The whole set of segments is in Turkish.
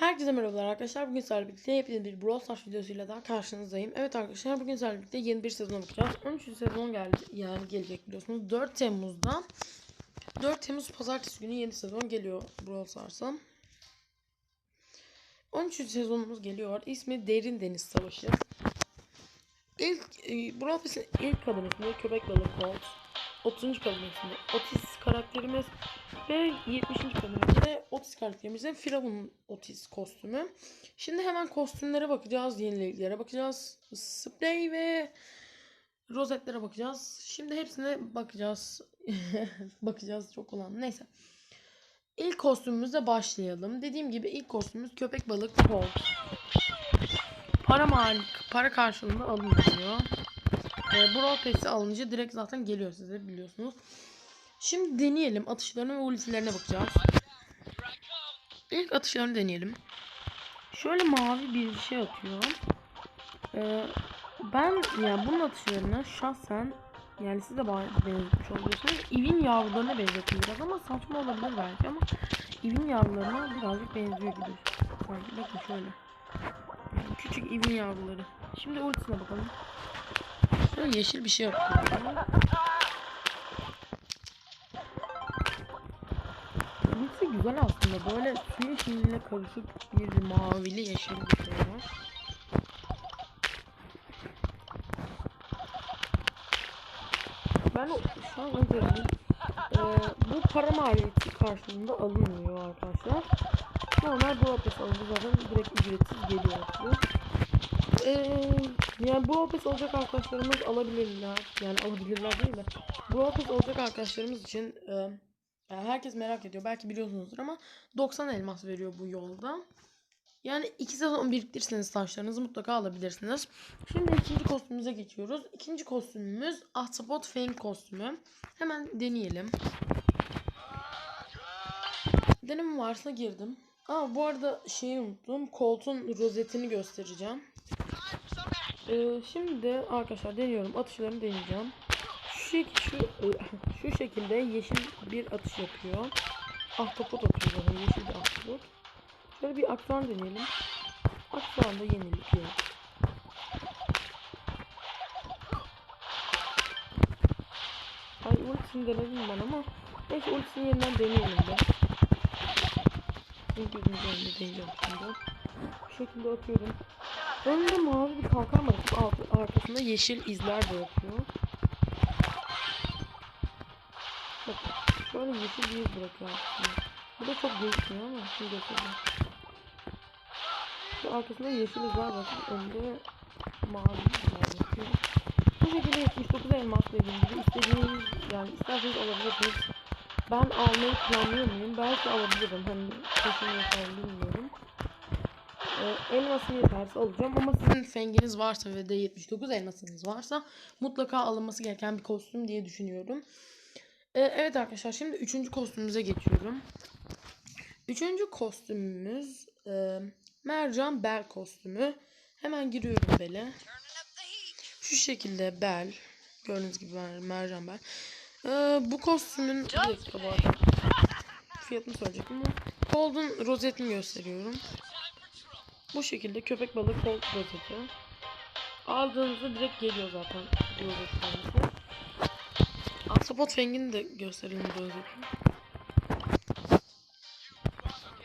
Herkese merhabalar arkadaşlar. Bugün sizlerle birlikte yepyeni bir Brawl Stars videosuyla daha karşınızdayım. Evet arkadaşlar bugün sizlerle birlikte yeni bir sezona bakacağız. 13. sezon geldi yani gelecek biliyorsunuz. 4 Temmuz'da 4 Temmuz pazartesi günü yeni sezon geliyor Brawl Stars'a. 13. sezonumuz geliyor. İsmi Derin Deniz Savaşı. İlk e, Brawl Pass'in ilk kademesinde köpek balığı Colt. 30. kademesinde Otis karakterimiz ve 70. kademesinde Otis karakterimizin Firavun Otis kostümü. Şimdi hemen kostümlere bakacağız, yeniliklere bakacağız. Sprey ve rozetlere bakacağız. Şimdi hepsine bakacağız. bakacağız çok olan. Neyse. İlk kostümümüzle başlayalım. Dediğim gibi ilk kostümümüz köpek balık Colt. Para mal para karşılığında alınıyor. E, Brawl Pass'i alınca direkt zaten geliyor size biliyorsunuz. Şimdi deneyelim. Atışlarına ve ultilerine bakacağız. İlk atışlarını deneyelim. Şöyle mavi bir şey atıyor. Ee, ben yani bunun atışlarını şahsen yani siz de benzetmiş oluyorsunuz. İvin yavrularına benzetiyor biraz ama saçma olabilir belki ama İvin yavrularına birazcık benziyor gibi. Sanki bakın şöyle. Küçük İvin yavruları. Şimdi ultisine bakalım. Şöyle yeşil bir şey yapıyor. Ultisi güzel aslında. Böyle suyun içinde karışık bir mavili yeşil bir şey var. Ben şu an önceliğim ee, bu para maliyeti karşılığında alınmıyor arkadaşlar. Normal bu apes alınca zaten direkt ücretsiz geliyor aslında. Ee, yani bu apes olacak arkadaşlarımız alabilirler. Yani alabilirler değil de. Bu apes olacak arkadaşlarımız için e, yani herkes merak ediyor. Belki biliyorsunuzdur ama 90 elmas veriyor bu yolda. Yani iki sezon biriktirirseniz taşlarınızı mutlaka alabilirsiniz. Şimdi ikinci kostümümüze geçiyoruz. İkinci kostümümüz Ahtapot Fang kostümü. Hemen deneyelim. Deneme varsa girdim. Aa bu arada şeyi unuttum. Colt'un rozetini göstereceğim. Ee, şimdi arkadaşlar deniyorum. Atışlarını deneyeceğim. Şu, şu, şu şekilde yeşil bir atış yapıyor. Ahtapot atıyor bana. Yeşil bir ahtapot. Şöyle bir aksan deneyelim. Aksanda yenilik yok. Ay ultisini denedim ben ama neyse ultisini yeniden deneyelim de. Gözümün önünde deneyeceğim şimdi. Bu şekilde atıyorum. Önünde mavi bir kalkan var. Alt, arkasında yeşil izler de yapıyor. Bak şöyle yeşil bir iz bırakıyor aslında. Bu da çok gözükmüyor ama şimdi göstereyim. Şu arkasında yeşil izler var. Önünde mavi izler yapıyor. Bu şekilde 79 elmas dediğim gibi istediğiniz yani isterseniz alabilirsiniz. Ben almayı planlıyor muyum? Belki alabilirim. Hani kesin yapar bilmiyorum. Ee, elmasım yeterse alacağım ama sizin fenginiz varsa ve de 79 elmasınız varsa mutlaka alınması gereken bir kostüm diye düşünüyorum. Ee, evet arkadaşlar şimdi üçüncü kostümümüze geçiyorum. Üçüncü kostümümüz e, mercan bel kostümü. Hemen giriyorum bele. Şu şekilde bel. Gördüğünüz gibi mer- mercan bel. Ee, bu kostümün. Fiyatını söyleyecektim ama Cold'un rozetini gösteriyorum. Bu şekilde köpek balığı Cold rozeti. Aldığınızda direkt geliyor zaten bu rozet kendisi. Ahtapot rengini de gösterelim rozeti.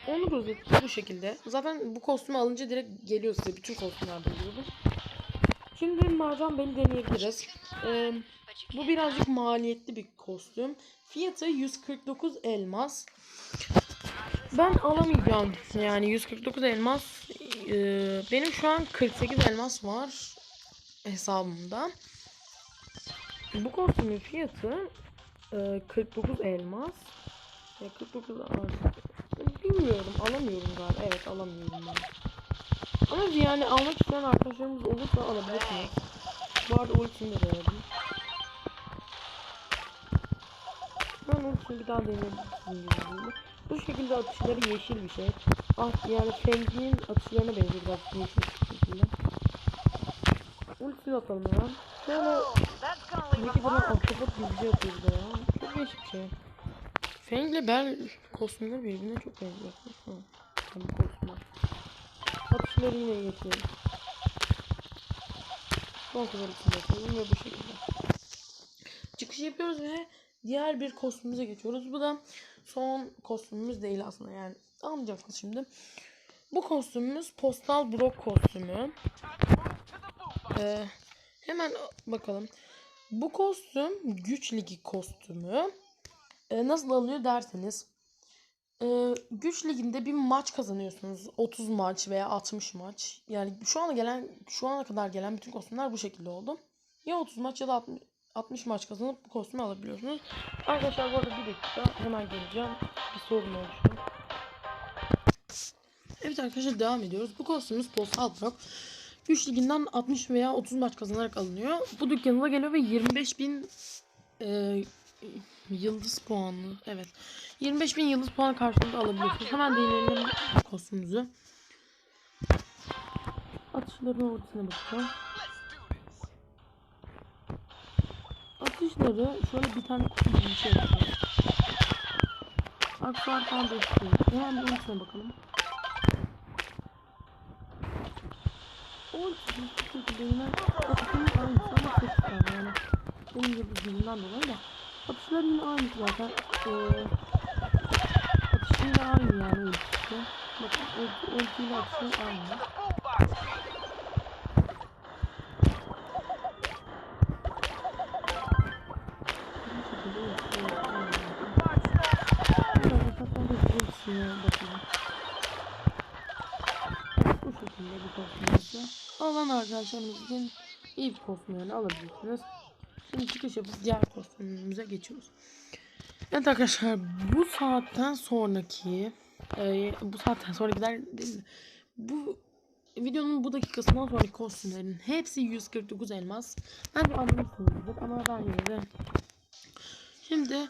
Onun rozeti bu şekilde. Zaten bu kostümü alınca direkt geliyor size. Bütün kostümlerde oluyor bu. Şimdi mercan beli deneyebiliriz. Ee, bu birazcık maliyetli bir kostüm. Fiyatı 149 elmas. Ben alamayacağım. Yani 149 elmas. Ee, benim şu an 48 elmas var hesabımda. Bu kostümün fiyatı e, 49 elmas. Ya 49 artık. Bilmiyorum alamıyorum galiba. Evet alamıyorum ben. Ama yani almak isteyen arkadaşlarımız olursa alabilirsiniz. Bu arada ultisini de denedim. Ben ultisini bir daha deneyebilirim. Bu şekilde atışları yeşil bir şey. Ah yani Fengi'nin atışlarına benziyor biraz bir şekilde. Ultisini atalım hemen. Şöyle Peki bana ahtapot atıyor bir de ya. Çok değişik şey. Feng ile Bell kostümleri birbirine çok benziyor. Bu kostümü. Atışları yine geçiyoruz. Son kadar için bakalım ve bu şekilde. Çıkış yapıyoruz ve diğer bir kostümümüze geçiyoruz. Bu da son kostümümüz değil aslında yani anlayacaksınız şimdi. Bu kostümümüz Postal Brok kostümü. Ee, hemen bakalım. Bu kostüm güç ligi kostümü. Ee, nasıl alınıyor derseniz. Ee, güç liginde bir maç kazanıyorsunuz. 30 maç veya 60 maç. Yani şu ana gelen şu ana kadar gelen bütün kostümler bu şekilde oldu. Ya 30 maç ya da 60, 60 maç kazanıp bu kostümü alabiliyorsunuz. Arkadaşlar bu arada bir dakika hemen geleceğim. Bir sorun oluştu. Evet arkadaşlar devam ediyoruz. Bu kostümümüz Postal Rock. Güç liginden 60 veya 30 maç kazanarak alınıyor. Bu dükkanına geliyor ve 25 bin e, yıldız puanlı. Evet. 25 bin yıldız puan karşılığında alabiliyorsunuz. Hemen deneyelim kostümümüzü. Atışların ortasına bakacağım. Atışları şöyle bir tane kutu gibi bir şey yapıyor. Aksuar falan da istiyor. Hemen bir içine bakalım. O bu şekilde yine atışın aynısı ama çok güzel yani. Benim gibi yüzünden dolayı da. Atışlar yine aynı zaten. Ee, atışı yine aynı yani. Bakın ile atışı aynı. Alan arkadaşlarımız için iyi bir kostüm yani alabilirsiniz. Şimdi çıkış yapıp diğer kostümümüze geçiyoruz. Evet arkadaşlar bu saatten sonraki e, bu saatten sonrakiler değil mi? Bu videonun bu dakikasından sonraki kostümlerin hepsi 149 elmas. Bence anlamışsınızdır ama ben yine Şimdi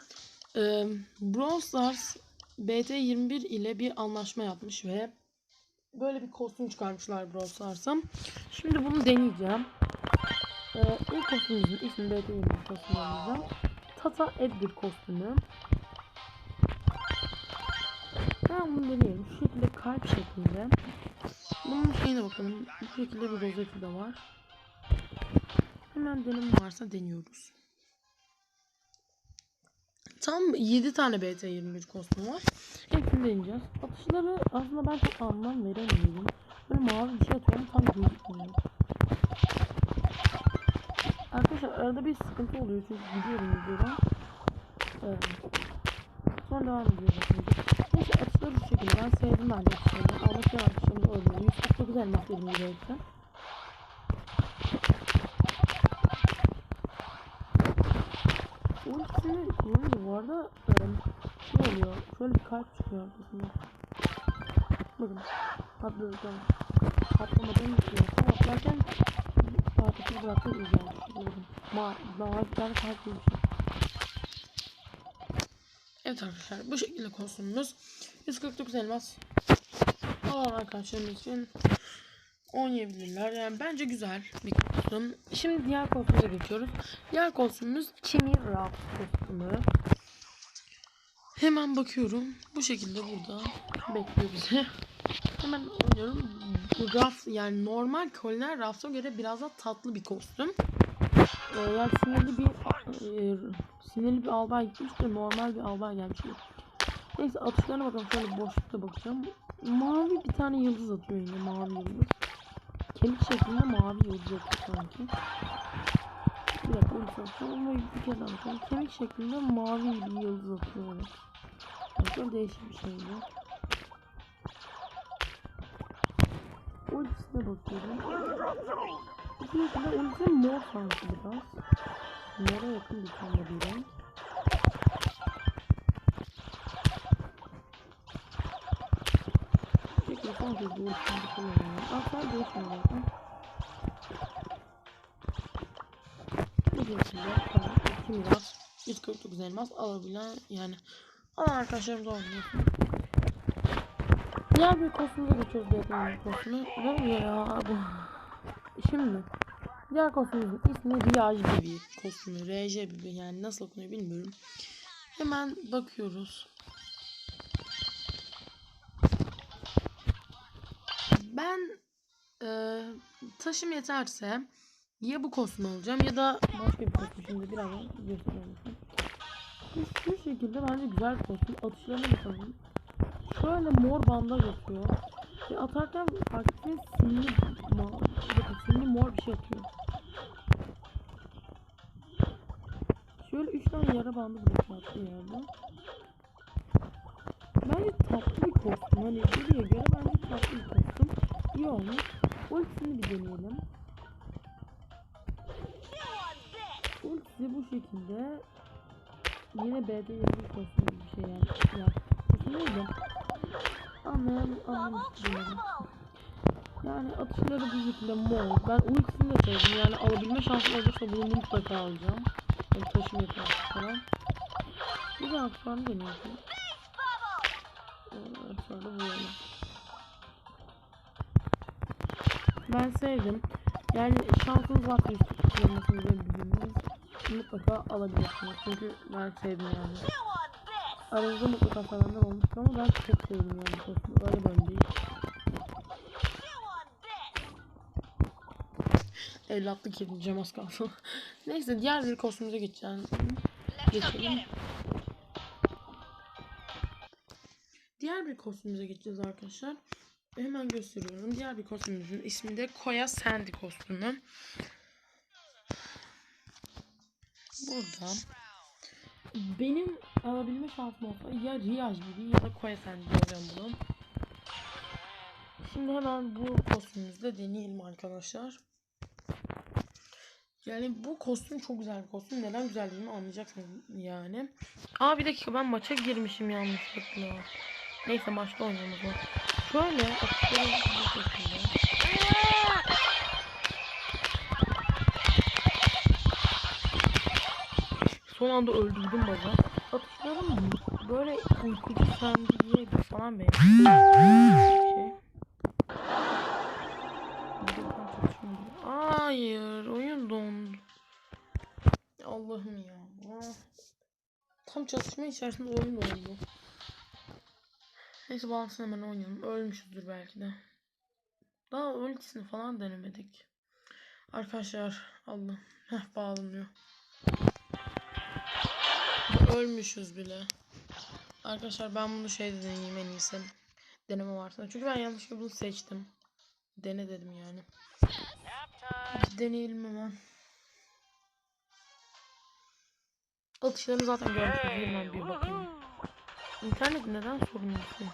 e, Brawl Stars BT21 ile bir anlaşma yapmış ve böyle bir kostüm çıkarmışlar Brawl Stars'a. Şimdi bunu deneyeceğim. Ee, ilk kostümümüzün ismi BT21 kostümümüzden. Tata Edgar kostümü. Ben bunu deneyelim. Şu şekilde kalp şeklinde. Bunun şeyine bakalım. Bu şekilde bir rozeti de var. Hemen deneme varsa deniyoruz. Tam 7 tane BT21 kostümü var. Hepsini deneyeceğiz. Atışları aslında ben çok anlam veremiyorum. Böyle mavi bir şey atıyorum tam gözükmüyor. Arkadaşlar arada bir sıkıntı oluyor çünkü gidiyorum videodan. Evet. Sonra devam ediyoruz. Neyse atışları şu şekilde. Ben sevdim bence atışlarını. Ama şey atışlarını öyle. 149 elmas dedim yürekten. Ultisini kullanınca bu arada şey oluyor. Şöyle bir kalp çıkıyor ortasında. Bakın. Patladıktan. Patlamadan bitiyor. Tam atlarken Fatih'i bıraktım izledim. Bakın. Ma daha bir tane kalp gibi. Evet arkadaşlar bu şekilde kostümümüz 149 elmas alan arkadaşlarımız için oynayabilirler. Yani bence güzel bir kostüm. Şimdi diğer kostümüze geçiyoruz. Diğer kostümümüz Ralph kostümü. Hemen bakıyorum. Bu şekilde burada bekliyor bizi. Hemen oynuyorum. Bu Raf yani normal koliler Raf'a göre biraz daha tatlı bir kostüm. Ee, yani sinirli bir e, sinirli bir albay gitmiş de normal bir albay gelmiş. Neyse atışlarına bakalım. Şöyle boşlukta bakacağım. Mavi bir tane yıldız atıyor yine mavi yıldız. Kemik şeklinde mavi atıyor sanki. Bir dakika onu soracağım ama bir daha bakalım. Kemik şeklinde mavi bir yıldız atıyor. Evet. Bakın değişik bir şey bu. Ultisine bakıyorum. Ultisine ultisi mor sanki biraz. Mora yakın bir tane bir renk. Peki sanki bu ultisini kullanıyorum. Asla değişmiyor zaten. Bu şekilde tamam. Ultim biraz 149 elmas alabilen yani alan arkadaşlarımız oynuyorsun. Diğer bir kostümüze geçiyoruz bir kostümü. Ne ya bu? Şimdi diğer kostümümüzün ismi Riyaj Bibi kostümü. RJ Bibi yani nasıl okunuyor bilmiyorum. Hemen bakıyoruz. Ben e, taşım yeterse ya bu kostümü alacağım ya da başka bir kostüm. Şimdi birazdan göstereyim. Şu, şekilde bence güzel bir kostüm. Atışlarına bakalım. Şöyle mor bandaj atıyor. Ve atarken farklı mor, bakın simli mor bir şey atıyor. Şöyle 3 tane yara bandı bırakıyor attığı yerde. Bence tatlı bir kostüm. Hani biriye göre bence tatlı bir kostüm. İyi olmuş. Deneyelim. Ultisi bu şekilde. Yine B'de kostüm gibi bir şey yani. Ya, kostüm neydi? Anlayan anlamıştım. Yani atışları bu şekilde mor. Ben ultisini de sevdim. Yani alabilme şansım olursa bunu mutlaka alacağım. Yani taşım yeter falan. Bir de aksuarını deniyorsun. Aksuarı bu öyle. Ben sevdim. Yani şansınız varsa kullanmasını verebilirsiniz. Mutlaka alabilirsiniz. Çünkü ben sevdim yani. Aranızda mutlaka sevenler olmuştur ama ben çok sevdim yani kostümü. Öyle böyle değil. Evlatlık edeceğim az kaldı. Neyse diğer bir kostümümüze geçeceğim. Geçelim. Diğer bir kostümümüze geçeceğiz arkadaşlar. Hemen gösteriyorum. Diğer bir kostümümüzün ismi de Koya Sandy kostümü. Burada benim alabilme şansım olsa ya Riyaj gibi ya da Koya Sandy alacağım bunu. Şimdi hemen bu kostümümüzü de deneyelim arkadaşlar. Yani bu kostüm çok güzel bir kostüm. Neden güzelliğini anlayacaksınız yani. Aa bir dakika ben maça girmişim yanlışlıkla. Neyse maçta oynayalım o zaman. Şöyle bu şekilde. Son anda öldürdüm baba. Atışlarım böyle uykucu sendiye falan benziyor. Şey. Hayır, oyun dondu. Allah'ım ya. Tam çatışma içerisinde oyun dondu. Neyse bağlantısını hemen oynayalım. Ölmüşüzdür belki de. Daha ultisini falan denemedik. Arkadaşlar Allah. Heh bağlanıyor. Ölmüşüz bile. Arkadaşlar ben bunu şey deneyeyim en iyisi. Deneme varsa. Çünkü ben yanlışlıkla bunu seçtim. Dene dedim yani. Hadi deneyelim hemen. Atışlarını zaten görmüşsünüz. Hemen bir bakayım. İnternet neden sorunlusun?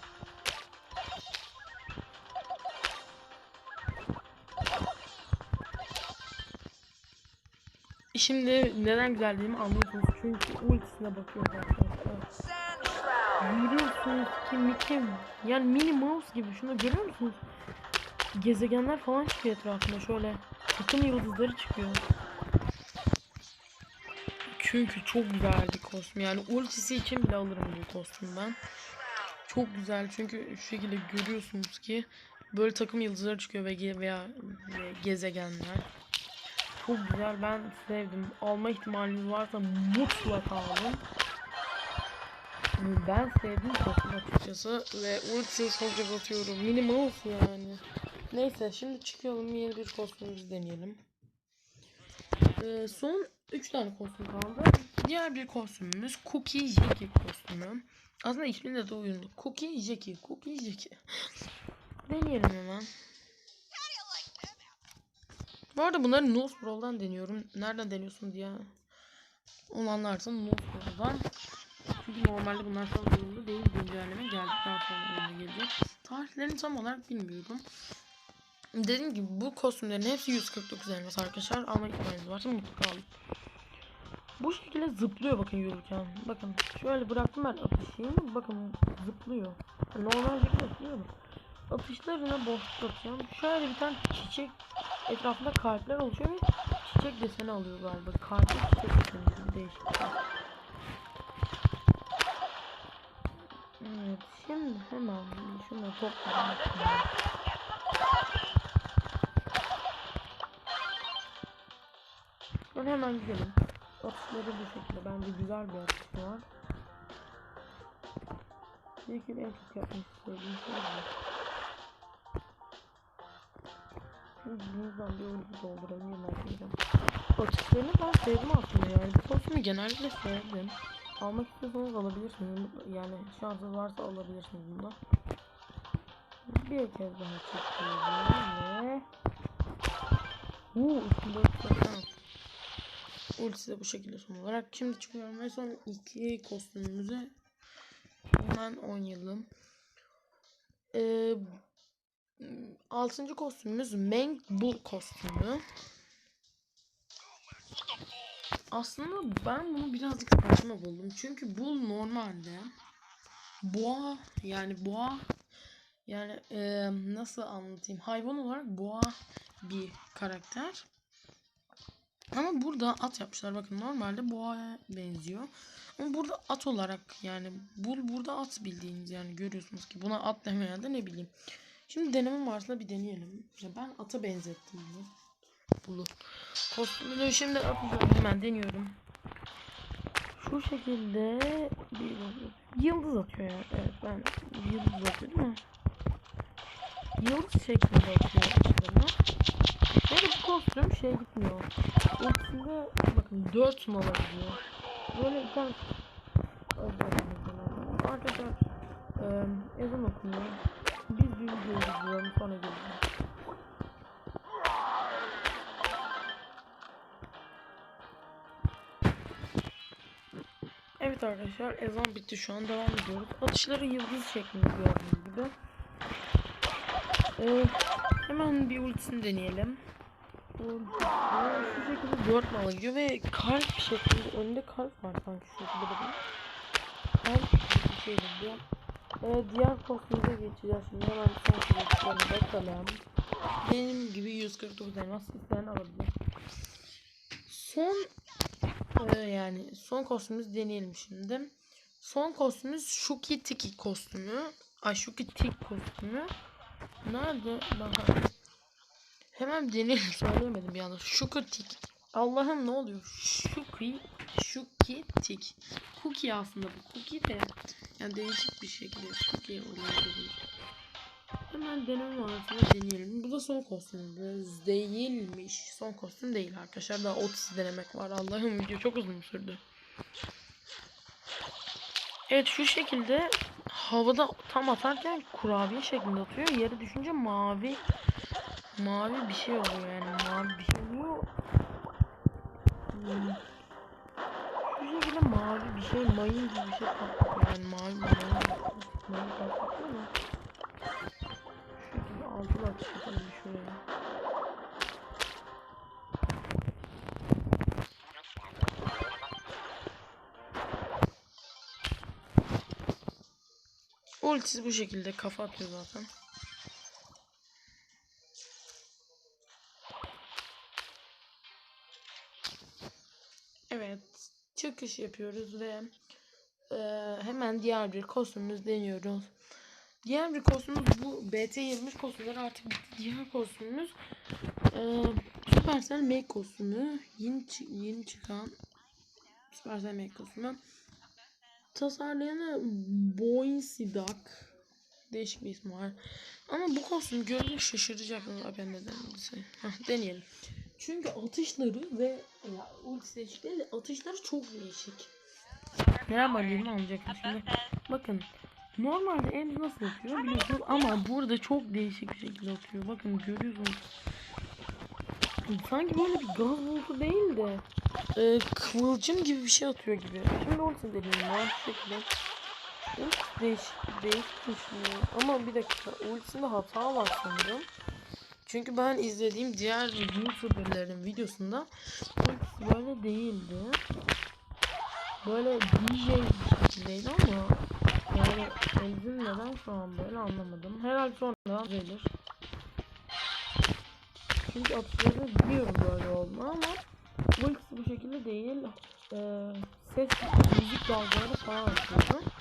Şimdi neden güzelliğimi anlıyorsunuz. Çünkü ultisine bakıyoruz arkadaşlar. Yürüyorsunuz ki Mickey yani mini mouse gibi şunu görüyor musunuz? Gezegenler falan çıkıyor etrafında şöyle. Takım yıldızları çıkıyor. Çünkü çok güzel bir kostüm. Yani ultisi için bile alırım bu kostümü ben. Çok güzel çünkü şu şekilde görüyorsunuz ki böyle takım yıldızları çıkıyor ve ge veya ve gezegenler. Çok güzel ben sevdim. Alma ihtimaliniz varsa mutlaka alın. Ben sevdim kostüm açıkçası ve ultiyi çok atıyorum. Mini mouse yani. Neyse şimdi çıkalım yeni bir kostümümüzü deneyelim. Ee, son 3 tane kostüm kaldı. Diğer bir kostümümüz Cookie Jackie kostümü. Aslında isminde de uyumlu. Cookie Jackie. Cookie Jackie. Deneyelim hemen. Bu arada bunları Nose Brawl'dan deniyorum. Nereden deniyorsun diye olanlarsa Nose Brawl'dan. Çünkü normalde bunlar çok uyumlu değil. Güncelleme geldikten sonra gelecek. Tarihlerini tam olarak bilmiyorum. Dediğim gibi bu kostümlerin hepsi 149 elmas arkadaşlar. Alma ihtimaliniz varsa mutlaka alın. Bu şekilde zıplıyor bakın yürürken. Bakın şöyle bıraktım ben atışıyı. Bakın zıplıyor. Normal şekilde zıplıyor mu? Atışlarına boşluk atacağım. Şöyle bir tane çiçek etrafında kalpler oluşuyor ve çiçek deseni alıyor galiba. Kalpli çiçek deseni değişik. bir şey. Evet şimdi hemen şunu toplayalım. Ben hemen gidelim. Atışları bu şekilde. Bence güzel bir atış var. Belki en çok yapmak istediğim şey bu. Bundan bir dolduralım yemek yiyeceğim. Atışlarını ben sevdim aslında yani. Bu kostümü genellikle sevdim. Almak istiyorsanız alabilirsiniz. Yani şansınız varsa alabilirsiniz bunu. Bir kez daha çekiyorum ve... Uuu üstünde ötüyorum. Ultisi de bu şekilde son olarak. Şimdi çıkıyorum ve son iki kostümümüzü hemen oynayalım. Ee, altıncı kostümümüz Meng Bull kostümü. Aslında ben bunu birazcık saçma buldum. Çünkü Bull normalde boğa yani boğa yani e, nasıl anlatayım hayvan olarak boğa bir karakter. Ama burada at yapmışlar. Bakın normalde boğaya benziyor. Ama burada at olarak yani bul burada at bildiğiniz yani görüyorsunuz ki buna at demeyen de ne bileyim. Şimdi denemem varsa bir deneyelim. Ben ata benzettim bunu. Bulu. Kostümünü şimdi atacağım. Hemen deniyorum. Şu şekilde bir yıldız atıyor yani. Evet ben yıldız atıyor değil mi? Yıldız şeklinde atıyor bu kostüm şey gitmiyor. Ultisinde bakın 4 numara gidiyor. Böyle bir tane Arkadaşlar eee ezan okunuyor. Biz bir video izliyorum sonra geleceğim. Evet arkadaşlar ezan bitti şu an devam ediyoruz. Atışları yıldız şeklinde gördüğünüz gibi. Ee, hemen bir ultisini deneyelim. Şu şekilde 4 nala gidiyor ve kalp şeklinde önünde kalp var sanki şu şekilde bakın. Kalp bir şey diyor. Ee, diğer kostümüze geçeceğiz şimdi hemen son kostümlerine bakalım. Benim gibi 149 elmas isteyen alabilir. Son ee, yani son kostümümüzü deneyelim şimdi. Son kostümümüz Shuki Tiki kostümü. Ay Shuki Tik kostümü. Nerede? Daha Hemen deneyelim söyleyemedim bir anda. Shuki Tik. Allah'ım ne oluyor? Shuki Shuki Tik. Cookie aslında bu. Cookie de yani değişik bir şekilde Cookie olabilir. Hemen deneme arasında deneyelim. Bu da son kostümümüz değilmiş. Son kostüm değil arkadaşlar. Daha 30 denemek var. Allah'ım video çok uzun sürdü. Evet şu şekilde havada tam atarken kurabiye şeklinde atıyor. Yere düşünce mavi mavi bir şey oluyor yani. Mavi bir şey oluyor. Hmm. Şu şekilde mavi bir şey mayın gibi bir şey patlıyor. Yani mavi mayın mayın patlıyor mu? Şöyle altı atış yapalım şuraya. Ultisi bu şekilde kafa atıyor zaten. Çıkış yapıyoruz ve e, hemen diğer bir kostümümüz deniyoruz. Diğer bir kostümümüz bu BT23 kostümleri artık bitti. Diğer kostümümüz e, Supercell Make kostümü. Yeni, yeni çıkan Supercell Make kostümü. Tasarlayanı Boincy Duck. Değişik bir ismi var. Ama bu kostüm görünce şaşıracaksınız. Ben Heh, deneyelim. Çünkü atışları ve ya, ulti değişikleri de atışları çok değişik. Neden böyle anlayacaksınız şimdi. Bakın normalde Ems nasıl atıyor biliyorsunuz ama burada çok değişik bir şekilde atıyor. Bakın görüyorsunuz. Sanki böyle bir gaz bulutu değil de e, kıvılcım gibi bir şey atıyor gibi. Şimdi ulti deneyim ya şu şekilde. Değişik, değişik düşünüyor. Ama bir dakika ultisinde hata var sanırım. Çünkü ben izlediğim diğer YouTuber'ların videosunda böyle değildi. Böyle DJ şekildeydi ama yani Elzin neden şu an böyle anlamadım. Herhalde sonradan gelir. Çünkü atışları biliyorum böyle olduğunu ama bu ikisi bu şekilde değil. Ee, ses, müzik dalgaları falan atıyordu.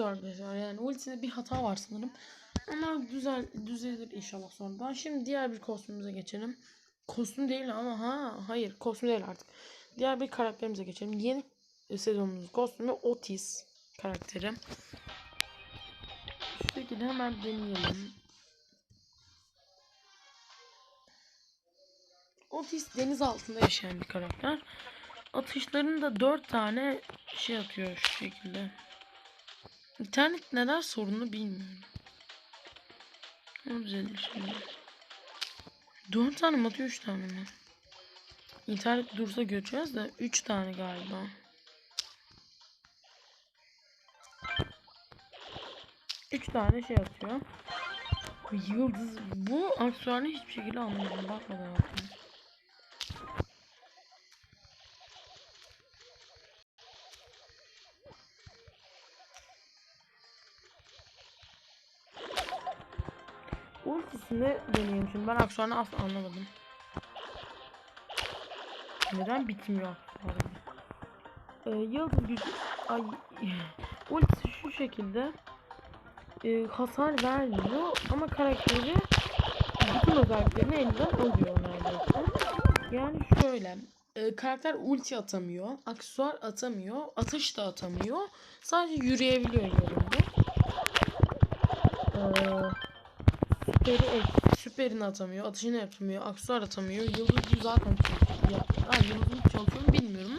Evet arkadaşlar yani ultisinde bir hata var sanırım. Ama güzel düzelir inşallah sonradan. Şimdi diğer bir kostümümüze geçelim. Kostüm değil ama ha hayır kostüm değil artık. Diğer bir karakterimize geçelim. Yeni sezonumuzun kostümü Otis karakteri. Şekilde hemen deneyelim. Otis deniz altında yaşayan bir karakter. Atışlarında dört tane şey atıyor şu şekilde. İnternet neden sorunlu bilmiyorum. O düzelir şimdi. Dört tane mi atıyor üç tane mi? İnternet dursa göreceğiz de üç tane galiba. Üç tane şey atıyor. Yıldız bu aksesuarını hiçbir şekilde anlamadım. Bakmadan yaptım. Deneyelim şimdi. Ben aksesuarını asla anlamadım. Neden bitmiyor aksesuarı? Ee, yıldız gücü... Ay... Ultisi şu şekilde. Ee, hasar vermiyor ama karakteri bütün özelliklerini elinden alıyor neredeyse. Yani şöyle. e, karakter ulti atamıyor. Aksesuar atamıyor. Atış da atamıyor. Sadece yürüyebiliyor yolunda. Ee, süperi ek- süperini atamıyor. Atışını yapamıyor. Aksesuar atamıyor. Yıldız zaten. Ha, yıldızın çalışıyor bilmiyorum.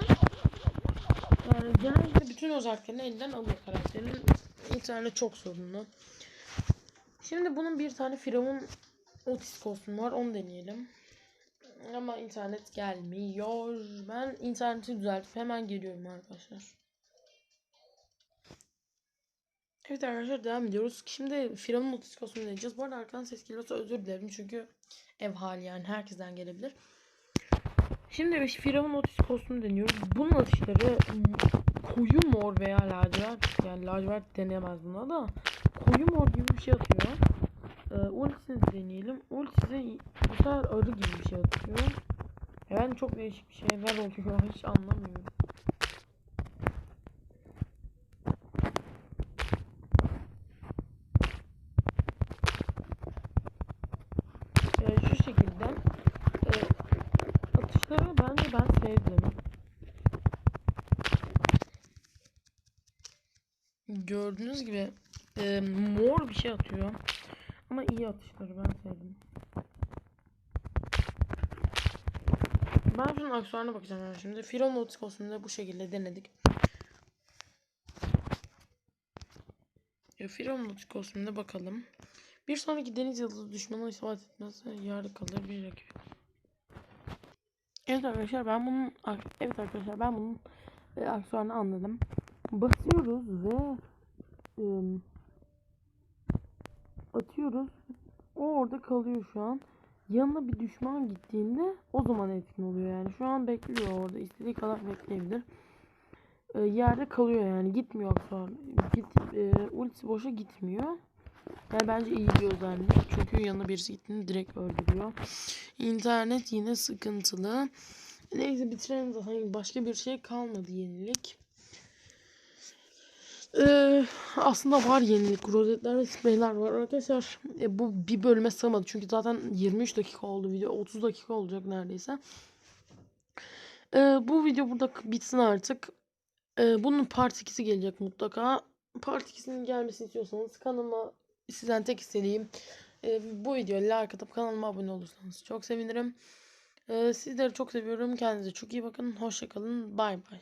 Yani genellikle bütün özelliklerini elinden alıyor karakterin. İnternet çok sorunlu. Şimdi bunun bir tane Firavun Otis kostümü var. Onu deneyelim. Ama internet gelmiyor. Ben interneti düzeltip hemen geliyorum arkadaşlar. Evet arkadaşlar devam ediyoruz. Şimdi Firavun kostümünü deneyeceğiz. Bu arada arkadan ses geliyorsa özür dilerim. Çünkü ev hali yani herkesten gelebilir. Şimdi Firavun kostümü deniyoruz. Bunun atışları koyu mor veya lacivert yani lacivert denemez buna da koyu mor gibi bir şey atıyor. Ee, ultisini deneyelim. Ultisi bu sefer arı gibi bir şey atıyor. Yani çok değişik bir şeyler oluyor. Hiç anlamıyorum. Ee, şu şekilde e, atışları bence ben sevdim. Gördüğünüz gibi e, mor bir şey atıyor. Ama iyi atışları ben sevdim. Ben şunun aksesuarına bakacağım şimdi. Firon Lotus kostümünde bu şekilde denedik. E, Firon Lotus kostümünde bakalım. Bir sonraki deniz yıldızı düşmana isabet etmezse yarı kalır bir rakip. Evet arkadaşlar ben bunun evet arkadaşlar ben bunun e, aksesuarını anladım. Basıyoruz ve e, atıyoruz. O orada kalıyor şu an. Yanına bir düşman gittiğinde o zaman etkin oluyor yani. Şu an bekliyor orada. istediği kadar bekleyebilir. E, yerde kalıyor yani. Gitmiyor aksesuar. Git, e, ultisi boşa gitmiyor. Yani bence iyi bir özellik. Çünkü yanına birisi gittiğinde direkt öldürüyor. İnternet yine sıkıntılı. Neyse bitirelim zaten. Başka bir şey kalmadı yenilik. Ee, aslında var yenilik. Rozetler ve spreyler var arkadaşlar. E, bu bir bölüme sığmadı. Çünkü zaten 23 dakika oldu video. 30 dakika olacak neredeyse. Ee, bu video burada bitsin artık. Ee, bunun part 2'si gelecek mutlaka. Part 2'sinin gelmesini istiyorsanız kanalıma sizden tek istediğim e, bu videoya like atıp kanalıma abone olursanız çok sevinirim. E, sizleri çok seviyorum. Kendinize çok iyi bakın. Hoşçakalın. Bay bay.